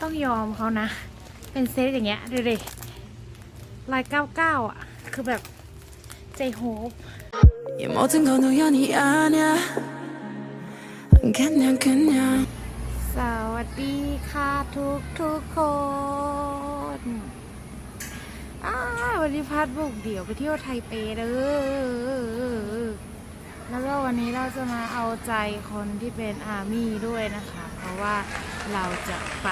ต้องยอมเขานะ เป็นเซตอย่างเงี้ยดูดิลายเก้าเก้าอ่ะ คือแบบใจโฮป 이 모든 건 우연이 아니야 그냥 그냥 สวัสดีค่ะทุกทุกๆคนอ้าวันนี้พัดบุกเดี่ยวไปเที่ยวไทเปเด้อแล้วก็วันนี้เราจะมาเอาใจคนที่เป็นอาร์มี่ด้วยนะคะ เพราะว่าเราจะไป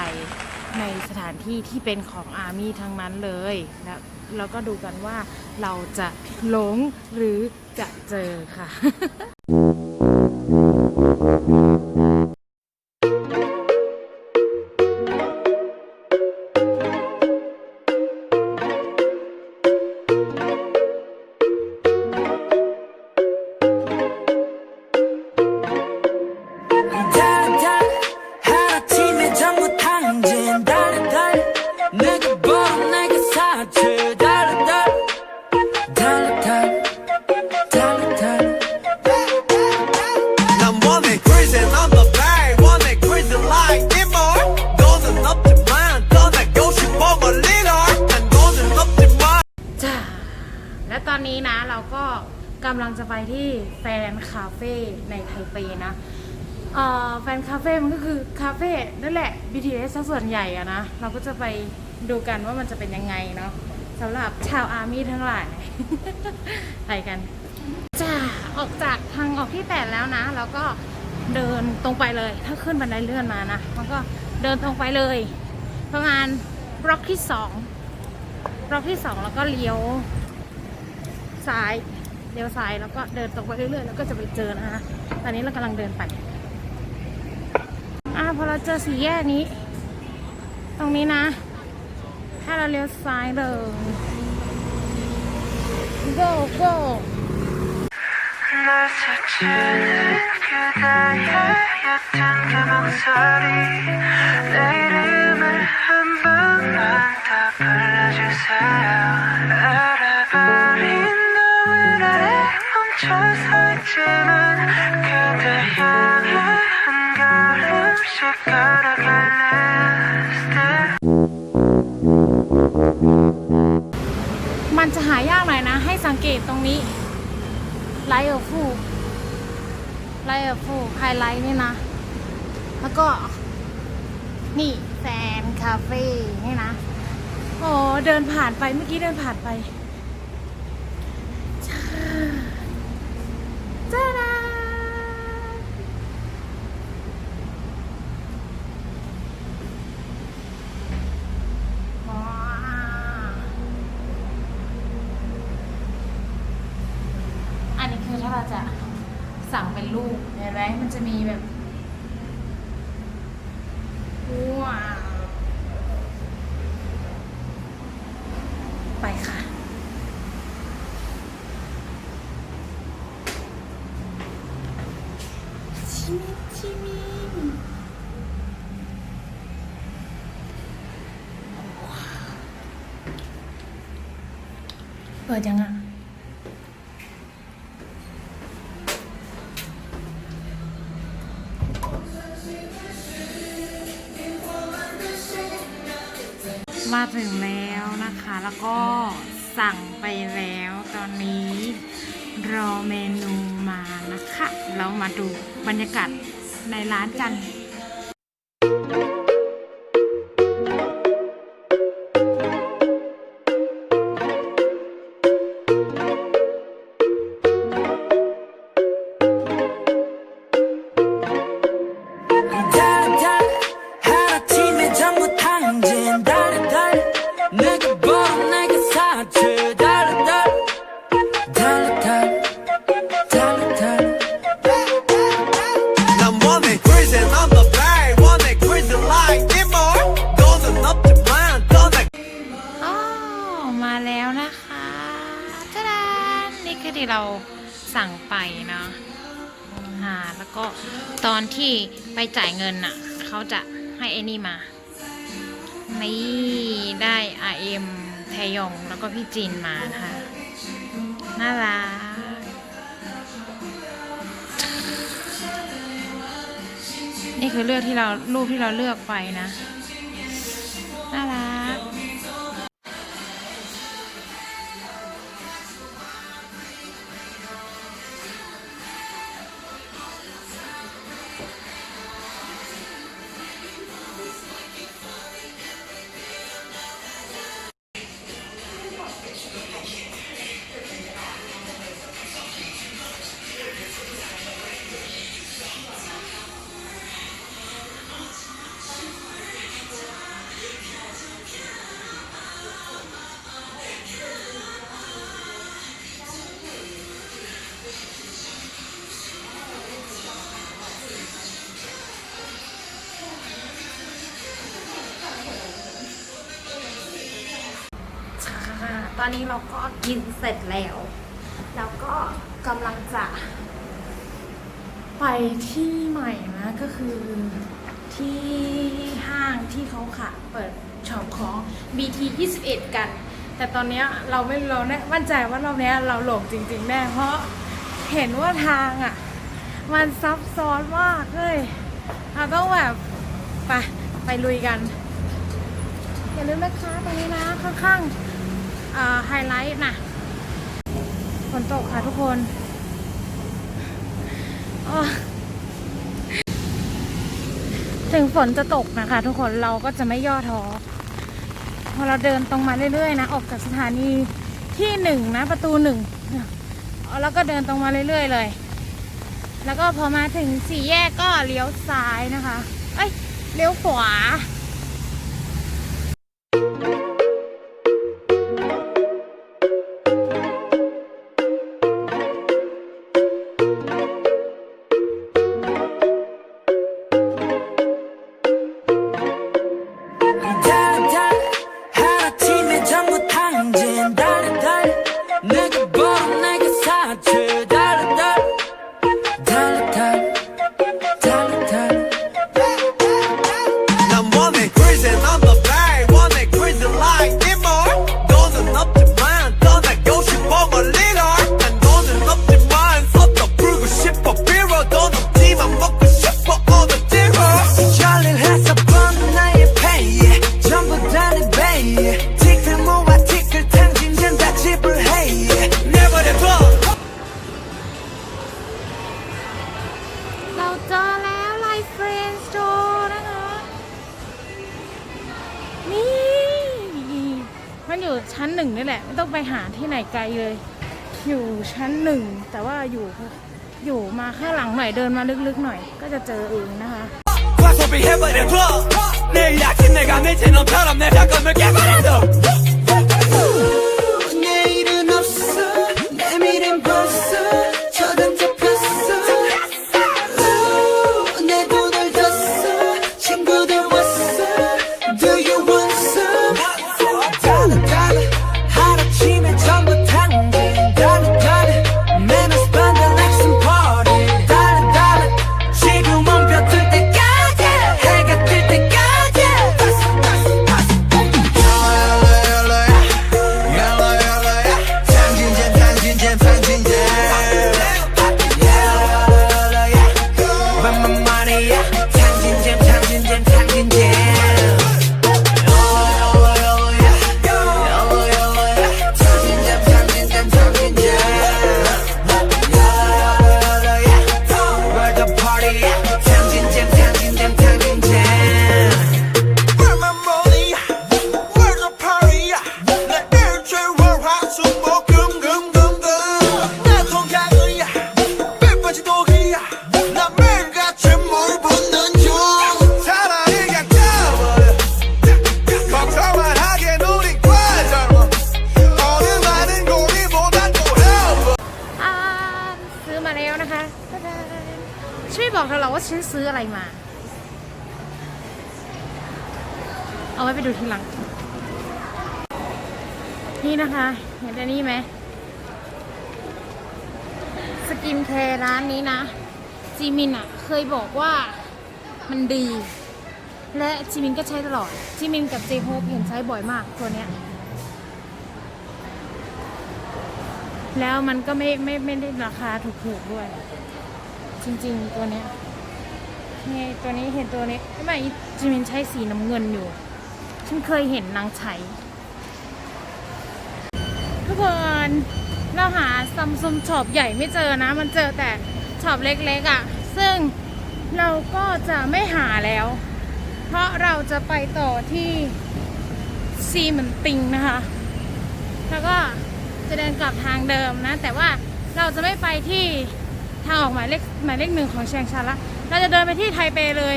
ในสถานที่ที่เป็นของอาร์มี่ทั้งนั้นเลย แล้วเราก็ดูกันว่าเราจะหลงหรือจะเจอค่ะ แฟนคาเฟ่ในไทเปนะแฟนคาเฟ่มันก็คือคาเฟ่นั่นแหละ BTS ซะส่วนใหญ่อะนะ เราก็จะไปดูกันว่ามันจะเป็นยังไงเนาะสำหรับชาวอาร์มี่ทั้งหลายไปกันจ้าออกจากทางออกที่แปดแล้วนะ แล้วก็เดินตรงไปเลย ถ้าขึ้นบันไดเลื่อนมานะมันก็เดินตรงไปเลย ประมาณบล็อกที่สองบล็อกที่สองแล้วก็เลี้ยวซ้าย ลี้ยวซ้ายแล้วก็เดินตรงไปเรื่อยๆแล้วก็จะไปเจอนะฮะตอนนี้เรากำลังเดินไปอ่าพอเราเจอสี่แยกนี้ ตรงนี้นะ ถ้าเราเลี้ยวซ้ายเลย go go 날 스치는 그대의 옅은 그 목소리 내 이름을 한 번만 더 불러주세요 알아버린 มันจะหายากหน่อยนะ ให้สังเกตตรงนี้ไลท์เออร์ฟูไลท์เออร์ฟูไฮไลท์นี่นะ แล้วก็ นี่แฟนคาเฟ่นี่นะ โอ้เดินผ่านไปเมื่อกี้เดินผ่านไปจ้าจ้าดาว้าวอันนี้คือถ้าเราจะสั่งเป็นลูกเห็นไหมมันจะมีแบบว้าว ไปค่ะ ชิมิชิมิเปิดยังอะ งแล้วนะคะ แล้วก็สั่งไปแล้วตอนนี้รอเมนูมานะคะ เรามาดูบรรยากาศในร้านกัน จะให้ไอ้นี่มา นี่ได้ RM แทยองแล้วก็พี่จีนมานะคะน่ารักนี่คือเลือกที่เรารูปที่เราเลือกไปนะ ตอนนี้เราก็กินเสร็จแล้ว แล้วก็กำลังจะ ไปที่ใหม่นะ ก็คือที่ห้างที่เขาค่ะเปิดช็อปของ BT 21 กัน แต่ตอนนี้เราไม่เราแน่มั่นใจว่ารอบเนี้ยเราหลงจริงๆแน่เพราะเห็นว่าทางอะ มันซับซ้อนมากเลยเราต้องแบบไปไปลุยกันอย่าลืมนะคะตรงนี้นะข้างๆ ไฮไลท์นะฝนตกค่ะทุกคนถึงฝนจะตกนะคะ ทุกคนเราก็จะไม่ย่อท้อพอเราเดินตรงมาเรื่อยๆนะ ออกจากสถานีที่หนึ่งนะ ประตูหนึ่งแล้วก็เดินตรงมาเรื่อยๆเลย แล้วก็พอมาถึงสี่แยกก็เลี้ยวซ้ายนะคะ เอ้ยเลี้ยวขวา ต้องไปหาที่ไหนไกลเลย อยู่ชั้นหนึ่ง แต่ว่าอยู่อยู่มาข้างหลังหน่อยเดินมาลึกๆหน่อย ก็จะเจอเองนะคะ เอาไว้ไปดูทีหลัง นี่นะคะ เห็นอันนี้ไหมสกินแคร์ร้านนี้นะ จีมินอะเคยบอกว่ามันดี และจีมินก็ใช้ตลอด จีมินกับเจโฮปเห็นใช้บ่อยมากตัวเนี้ยแล้วมันก็ไม่ไม่ไม่ได้ราคาถูกๆด้วย จริงๆตัวเนี้ยนี่ตัวนี้เห็นตัวนี้ไม่จิมินใช้สีน้ำเงินอยู่ ฉันเคยเห็นนางใช้ทุกคนเราหาซัมซุงช็อปใหญ่ไม่เจอนะ มันเจอแต่ช็อปเล็กๆอะ่ะ ซึ่งเราก็จะไม่หาแล้ว เพราะเราจะไปต่อที่ซีเหมือนติงนะคะ แล้วก็จะเดินกลับทางเดิมนะ แต่ว่าเราจะไม่ไปที่ทางออกหมายเลขหมายเลขหนึ่งของเชียงชาละ เราจะเดินไปที่ไทเปเลย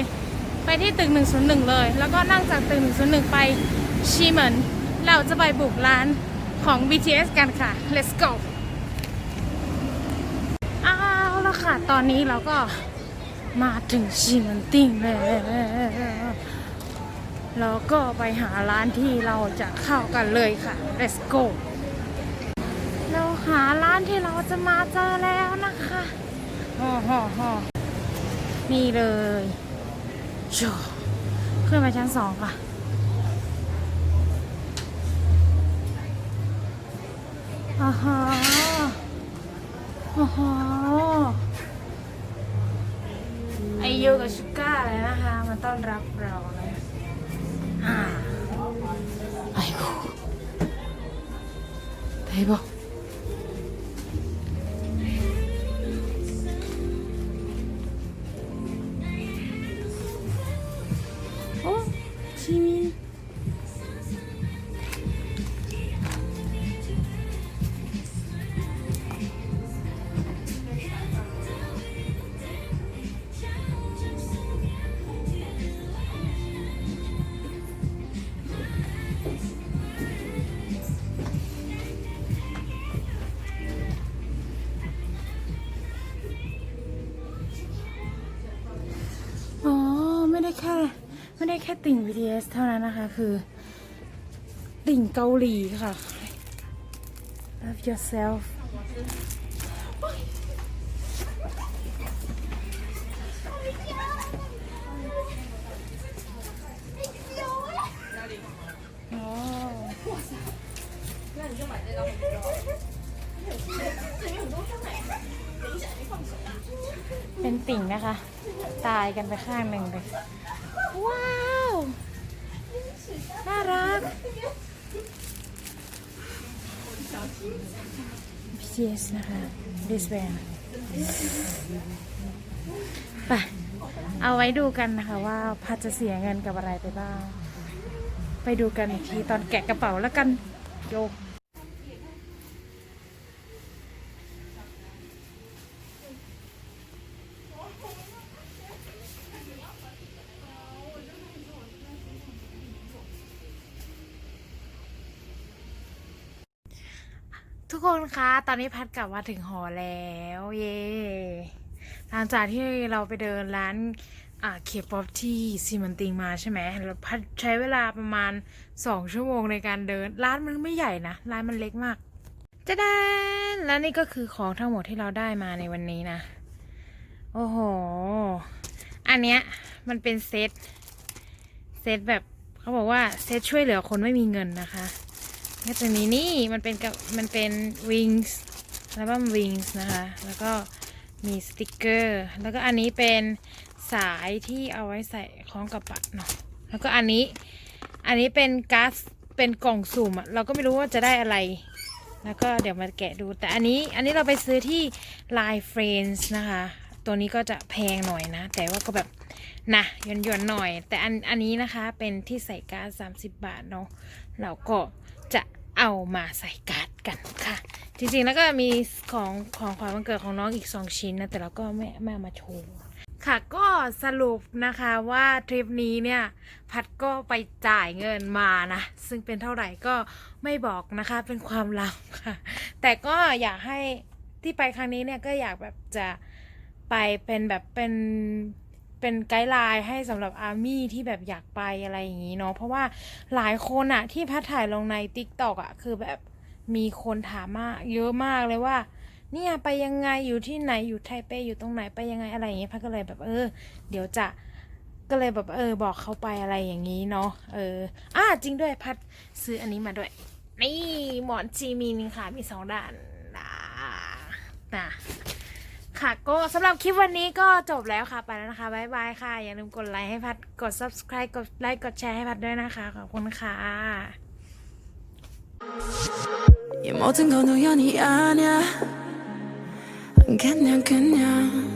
ไปที่ตึก 101 เลย แล้วก็นั่งจากตึก 101 ไปชีเหมินเราจะไปบุกร้านของ BTS กันค่ะ let's go เอาและค่ะ ตอนนี้เราก็มาถึงชีเหมินติ้งแล้วแล้วก็ไปหาร้านที่เราจะเข้ากันเลยค่ะ let's go เราหาร้านที่เราจะมาเจอแล้วนะคะฮ่อฮ่อฮ่อนี่เลย ชขึ้นมาชั้นสองค่ะ อ๋อฮะโอ้ไอโยกับชูก้าเลยนะคะ มาต้อนรับเราเลยอ่าไอ้กูเทเบิลโไม่ได้แค่ติ่ง BTS เท่านั้นนะคะ คือ ติ่งเกาหลีค่ะ Love yourself อ๋อเป็นติ่งนะคะ ตายกันไปข้างหนึ่งเลย ว้าว น่ารัก BTS นะคะ this band ไปเอาไว้ดูกันนะคะว่าพัดจะเสียเงินกับอะไรไปบ้าง ไปดูกันอีกทีตอนแกะกระเป๋าแล้วกันโยก คนคะ ตอนนี้พัดกลับมาถึงหอแล้ว เย่หลังจากที่เราไปเดินร้านอ่าเคป๊อปที่ซีมันติงมาใช่ไหมแล้วพัดใช้เวลาประมาณสองชั่วโมงในการเดิน ร้านมันไม่ใหญ่นะ ร้านมันเล็กมากจะดานแล้วนี่ก็คือของทั้งหมดที่เราได้มาในวันนี้นะ โอ้โห อันเนี้ยมันเป็นเซต เซตแบบเขาบอกว่าเซตช่วยเหลือคนไม่มีเงินนะคะ ก็จะมีนี่มันเป็นกับมันเป็น wings แล้วก็ wings นะคะ แล้วก็มีสติกเกอร์ แล้วก็อันนี้เป็นสายที่เอาไว้ใส่คล้องกับปัดเนาะแล้วก็อันนี้อันนี้เป็นก๊าซเป็นกล่องสุ่มอะเราก็ไม่รู้ว่าจะได้อะไร แล้วก็เดี๋ยวมาแกะดู แต่อันนี้อันนี้เราไปซื้อที่ Line Friends นะคะ ตัวนี้ก็จะแพงหน่อยนะ แต่ว่าก็แบบนะย่อนหย่อนๆหน่อย แต่อันอันนี้นะคะเป็นที่ใส่ก๊าซ30 บาทเนาะเราก็ จะเอามาใส่การ์ดกันค่ะ จริงๆแล้วก็มีของของขวัญวันเกิดของน้องอีก 2 ชิ้นนะ แต่เราก็ไม่ไม่เอามาโชว์ค่ะก็สรุปนะคะว่าทริปนี้เนี่ยพัดก็ไปจ่ายเงินมานะ ซึ่งเป็นเท่าไหร่ก็ไม่บอกนะคะเป็นความลับค่ะ แต่ก็อยากให้ที่ไปครั้งนี้เนี่ยก็อยากแบบจะไปเป็นแบบเป็น เป็นไกด์ไลน์ให้สำหรับอาร์มี่ที่แบบอยากไปอะไรอย่างนี้เนาะเพราะว่าหลายคนอะที่พัดถ่ายลงใน t ิ k t o k อะคือแบบมีคนถามมากเยอะมากเลยว่า เนี่ยไปยังไงอยู่ที่ไหนอยู่ไทเปอยู่ตรงไหนไปยังไงอะไรอย่างเงี้ยพัดก็เลยแบบเออ เดี๋ยวจะก็เลยแบบเออบอกเขาไปอะไรอย่างนี้เนาะเอออ่าจริงด้วยพัดซื้ออันนี้มาด้วย นี่หมอนจีมินค่ะมีสองด้านนะนะ ค ค่ะ ก็สำหรับคลิปวันนี้ก็จบแล้วค่ะ ไปแล้วนะคะ บ๊ายบายค่ะ อย่าลืมกดไลค์ให้พัด กด subscribe กดไลค์ กดแชร์ให้พัดด้วยนะคะ ขอบคุณค่ะ 이 모든 건 우연이 아니야 그냥 그냥